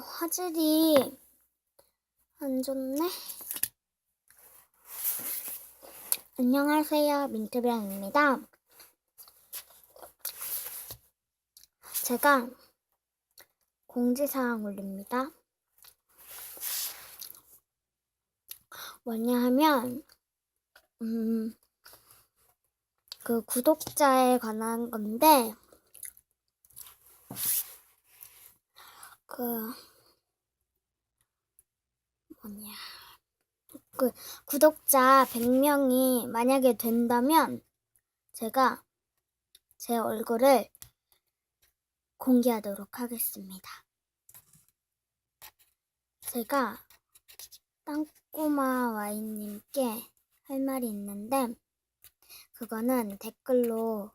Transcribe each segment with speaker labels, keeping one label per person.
Speaker 1: 화질이 안 좋네. 안녕하세요. 민트병입니다. 제가 공지사항 올립니다. 뭐냐 하면, 음, 그 구독자에 관한 건데, 그, 뭐냐. 그, 구독자 100명이 만약에 된다면, 제가 제 얼굴을 공개하도록 하겠습니다. 제가 땅꼬마 와인님께 할 말이 있는데, 그거는 댓글로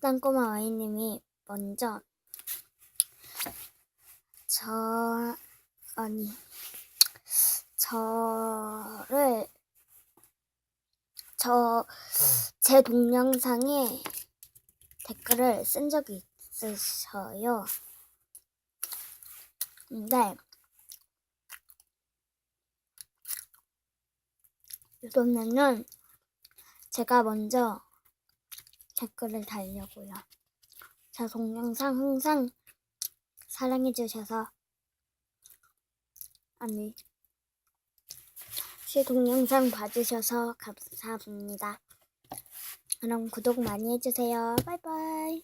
Speaker 1: 땅꼬마 와인님이 먼저 저, 아니, 저를, 저, 제 동영상에 댓글을 쓴 적이 있으셔요. 근데, 이번에는 제가 먼저 댓글을 달려고요. 제 동영상 항상 사랑해주셔서, 아니, 제 동영상 봐주셔서 감사합니다. 그럼 구독 많이 해주세요. 바이바이.